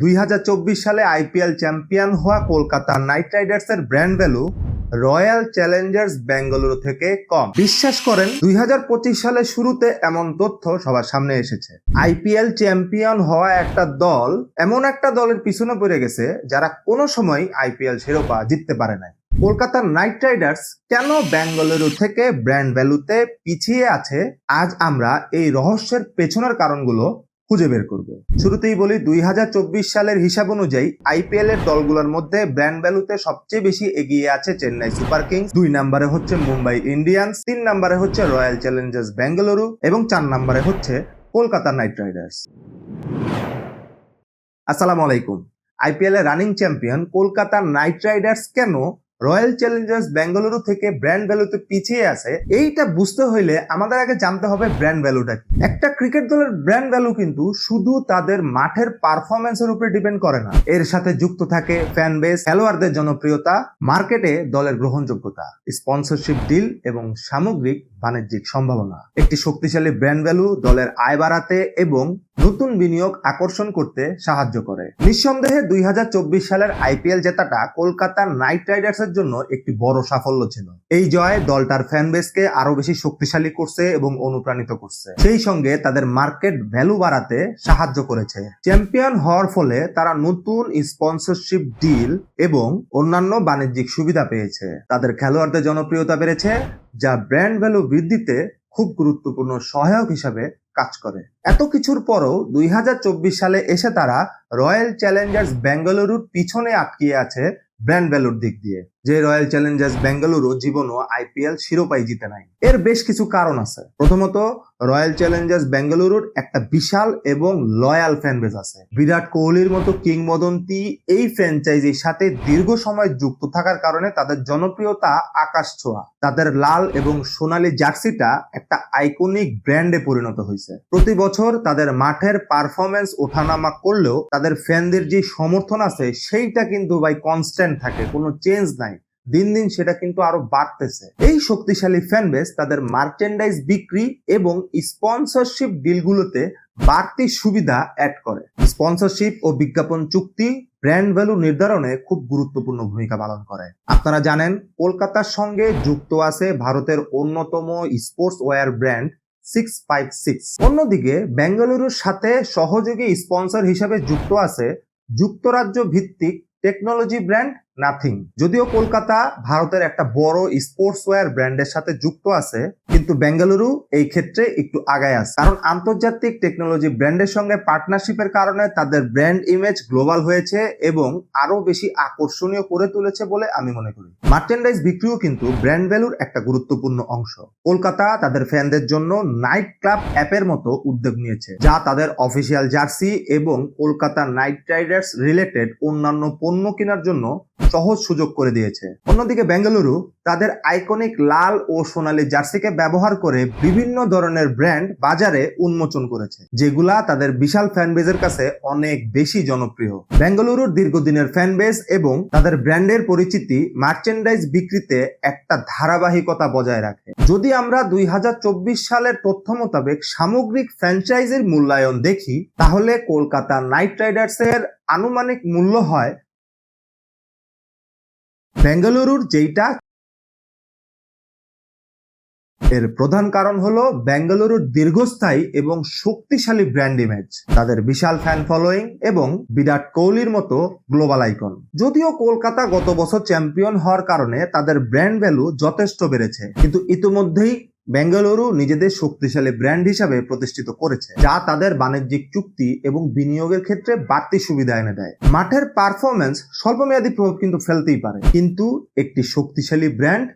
দুই হাজার চব্বিশ সালে আইপিএল চ্যাম্পিয়ন হওয়া কলকাতা নাইট রাইডার্সের brand value royal challengers Bengaluru থেকে কম। বিশ্বাস করেন, দুই সালের শুরুতে এমন তথ্য সবার সামনে এসেছে। আইপিএল চ্যাম্পিয়ন হওয়া একটা দল এমন একটা দলের পিছনে পড়ে গেছে যারা কোনো সময় আইপিএল শিরোপা জিততে পারে নাই। কলকাতার নাইট রাইডার্স কেন বেঙ্গালুরু থেকে ব্র্যান্ড ভ্যালুতে পিছিয়ে আছে? আজ আমরা এই রহস্যের পেছনের কারণগুলো খুঁজে বের করব। শুরুতেই বলি, দুই হাজার চব্বিশ সালের হিসাব অনুযায়ী আইপিএল এর দলগুলোর মধ্যে ব্র্যান্ড ভ্যালুতে সবচেয়ে বেশি এগিয়ে আছে চেন্নাই সুপার কিংস। দুই নম্বরে হচ্ছে মুম্বাই ইন্ডিয়ান্স, তিন নম্বরে হচ্ছে রয়্যাল চ্যালেঞ্জার্স বেঙ্গালুরু এবং চার নম্বরে হচ্ছে কলকাতা নাইট রাইডার্স। আসসালামু আলাইকুম। আইপিএল এর running champion Kolkata knight riders কেন রয়্যাল চ্যালেঞ্জার্স ব্যাঙ্গালুরু থেকে ব্র্যান্ড ভ্যালুতে পিছিয়ে আছে, এইটা বুঝতে হইলে আমাদের আগে জানতে হবে ব্র্যান্ড ভ্যালুটা একটা ক্রিকেট দলের ব্র্যান্ড ভ্যালু কিন্তু শুধু তাদের মাঠের পারফরমেন্সের উপরে ডিপেন্ড করে না। এর সাথে যুক্ত থাকে ফ্যান বেস খেলোয়াড়দের জনপ্রিয়তা মার্কেটে দলের গ্রহণযোগ্যতা স্পন্সরশিপ ডিল এবং সামগ্রিক বাণিজ্যিক সম্ভাবনা। একটি শক্তিশালী ব্র্যান্ড ভ্যালু দলের আয় বাড়াতে এবং নতুন বিনিয়োগ আকর্ষণ করতে সাহায্য করে। নিঃসন্দেহে দুই হাজার চব্বিশ সালের আইপিএল জেতাটা কলকাতা নাইট রাইডার্সের জন্য একটি বড় সাফল্য ছিল। এই জয় দলটার ফ্যান বেসকে আরও বেশি শক্তিশালী করছে এবং অনুপ্রাণিত করছে। সেই সঙ্গে তাদের মার্কেট ভ্যালু বাড়াতে সাহায্য করেছে। চ্যাম্পিয়ন হওয়ার ফলে তারা নতুন স্পন্সরশিপ ডিল এবং অন্যান্য বাণিজ্যিক সুবিধা পেয়েছে। তাদের খেলোয়াড়দের জনপ্রিয়তা বেড়েছে। যা ব্র্যান্ড ভ্যালু বৃদ্ধিতে খুব গুরুত্বপূর্ণ সহায়ক হিসাবে কাজ করে। এত কিছুর পরও দুই হাজার চব্বিশ সালে এসে তারা রয়্যাল চ্যালেঞ্জার্স বেঙ্গালুরুর পিছনে আটকিয়ে আছে ব্র্যান্ড ভ্যালুর দিক দিয়ে। যে রয়্যাল চ্যালেঞ্জার্স বেঙ্গালুরু জীবনও আইপিএল শিরোপাই জিতে নাই। এর বেশ কিছু কারণ আছে। প্রথমত রয়্যাল চ্যালেঞ্জার্স বেঙ্গালুরুর একটা বিশাল এবং লয়াল ফ্যান বেস আছে। বিরাট কোহলির মতো কিংবদন্তি এই ফ্র্যাঞ্চাইজির সাথে দীর্ঘ সময় যুক্ত থাকার কারণে তাদের জনপ্রিয়তা আকাশ ছোঁয়া। তাদের লাল এবং সোনালী জার্সিটা একটা আইকনিক ব্র্যান্ডে পরিণত হয়েছে। প্রতি বছর তাদের মাঠের পারফরমেন্স ওঠানামা করলেও তাদের ফ্যানদের যে সমর্থন আছে, সেইটা কিন্তু ভাই কনস্ট্যান্ট থাকে। কোনো চেঞ্জ নাই। দিন দিন সেটা কিন্তু আরও বাড়তেছে। এই শক্তিশালী ফ্যান বেস তাদের মার্চেন্ডাইজ বিক্রি এবং স্পন্সরশিপ ডিলগুলোতে বাড়তি সুবিধা অ্যাড করে। স্পন্সরশিপ ও বিজ্ঞাপন চুক্তি ব্র্যান্ড ভ্যালু নির্ধারণে খুব গুরুত্বপূর্ণ ভূমিকা পালন করে। আপনারা জানেন, কলকাতার সঙ্গে যুক্ত আছে ভারতের অন্যতম sports wear brand six five six অন্যদিকে, বেঙ্গালুরুর সাথে সহযোগী স্পন্সর হিসেবে যুক্ত আছে যুক্তরাজ্য ভিত্তিক টেকনোলজি ব্র্যান্ড নাথিং যদিও কলকাতা ভারতের একটা বড় স্পোর্টস ওয়্যার ব্র্যান্ডের সাথে যুক্ত আছে, কিন্তু বেঙ্গালুরু এই ক্ষেত্রে একটু আগায় আছে। কারণ আন্তর্জাতিক টেকনোলজি ব্র্যান্ডের সঙ্গে পার্টনারশিপের কারণে তাদের ব্র্যান্ড ইমেজ গ্লোবাল হয়েছে এবং আরও বেশি আকর্ষণীয় করে তুলেছে বলে আমি মনে করি। মার্চেন্ডাইজ বিক্রিও কিন্তু ব্র্যান্ড ভ্যালুর একটা গুরুত্বপূর্ণ অংশ। কলকাতা তাদের ফ্যানদের জন্য নাইট ক্লাব অ্যাপের মতো উদ্যোগ নিয়েছে, যা তাদের অফিসিয়াল জার্সি এবং কলকাতা নাইট রাইডার্স রিলেটেড অন্যান্য পণ্য কেনার জন্য সহজ সুযোগ করে দিয়েছে। অন্যদিকে বেঙ্গালুরু তাদের আইকনিক লাল ও সোনালি জার্সিকে ব্যবহার করে বিভিন্ন ধরনের ব্র্যান্ড বাজারে উন্মোচন করেছে, যেগুলা তাদের বিশাল ফ্যান বেজের কাছে অনেক বেশি জনপ্রিয়। বেঙ্গালুরুর দীর্ঘদিনের ফ্যান বেজ এবং তাদের ব্র্যান্ডের পরিচিতি মার্চেন্ডাইজ বিক্রিতে একটা ধারাবাহিকতা বজায় রাখে। যদি আমরা দুই হাজার চব্বিশ সালের তথ্য মোতাবেক সামগ্রিক ফ্র্যাঞ্চাইজির মূল্যায়ন দেখি, তাহলে কলকাতা নাইট রাইডার্সের আনুমানিক মূল্য হয় বেঙ্গালুরুর যেইটা এর প্রধান কারণ হলো বেঙ্গালুরুর দীর্ঘস্থায়ী এবং শক্তিশালী ব্র্যান্ড ইমেজ। তাদের বিশাল ফ্যান ফলোয়িং এবং বিরাট কোহলির মতো গ্লোবাল আইকন যদিও কলকাতা গত বছর চ্যাম্পিয়ন হওয়ার কারণে তাদের ব্র্যান্ড ভ্যালু যথেষ্ট বেড়েছে, কিন্তু ইতিমধ্যেই বেঙ্গালুরু নিজেদের শক্তিশালী ব্র্যান্ড হিসাবে প্রতিষ্ঠিত করেছে, যা তাদের বাণিজ্যিক চুক্তি এবং বিনিয়োগের ক্ষেত্রে বাড়তি সুবিধা এনে দেয়। মাঠের পারফরমেন্স স্বল্পমেয়াদী প্রভাব কিন্তু ফেলতেই পারে, কিন্তু একটি শক্তিশালী ব্র্যান্ড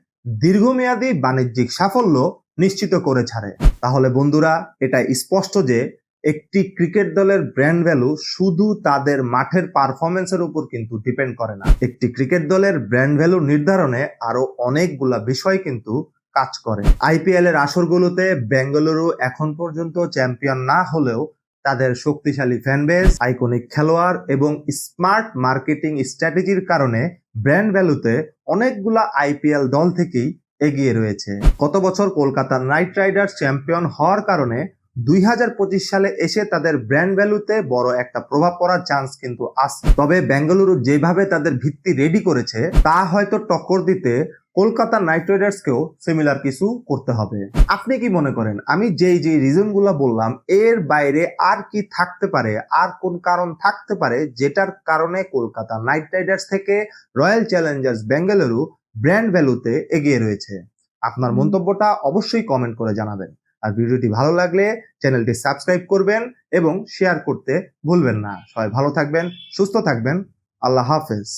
দীর্ঘমেয়াদী বাণিজ্যিক সাফল্য নিশ্চিত করে ছাড়ে। তাহলে বন্ধুরা, এটা স্পষ্ট যে একটি ক্রিকেট দলের ব্র্যান্ড ভ্যালু শুধু তাদের মাঠের পারফরমেন্সের উপর কিন্তু ডিপেন্ড করে না। একটি ক্রিকেট দলের ব্র্যান্ড ভ্যালু নির্ধারণে আরও অনেকগুলা বিষয় কিন্তু কাজ করে। আইপিএল এর আসরগুলোতে বেঙ্গালুরু এখন পর্যন্ত চ্যাম্পিয়ন না হলেও তাদের শক্তিশালী ফ্যানবেস আইকনিক খেলোয়াড় এবং স্মার্ট মার্কেটিং স্ট্র্যাটেজির কারণে ব্র্যান্ড ভ্যালুতে অনেকগুলা আইপিএল দল থেকেই এগিয়ে রয়েছে। গত বছর কলকাতা নাইট রাইডার্স চ্যাম্পিয়ন হওয়ার কারণে দুই হাজার পঁচিশ সালে এসে তাদের ব্র্যান্ড ভ্যালুতে বড় একটা প্রভাব পড়ার চান্স কিন্তু আছে। তবে বেঙ্গালুরু যেভাবে তাদের ভিত্তি রেডি করেছে, তা হয়তো টক্কর দিতে কলকাতা নাইট রাইডার্সকেও সিমিলার কিছু করতে হবে। আপনি কি মনে করেন? আমি যেই যেই রিজনগুলো বললাম এর বাইরে আর কি থাকতে পারে আর কোন কারণ থাকতে পারে যেটার কারণে কলকাতা নাইট রাইডার্স থেকে রয়্যাল চ্যালেঞ্জার্স বেঙ্গালুরু ব্র্যান্ড ভ্যালুতে এগিয়ে রয়েছে? আপনার মন্তব্যটা অবশ্যই কমেন্ট করে জানাবেন। আর ভিডিওটি ভালো লাগলে চ্যানেলটি সাবস্ক্রাইব করবেন এবং শেয়ার করতে ভুলবেন না। সবাই ভালো থাকবেন সুস্থ থাকবেন। আল্লাহ হাফেজ।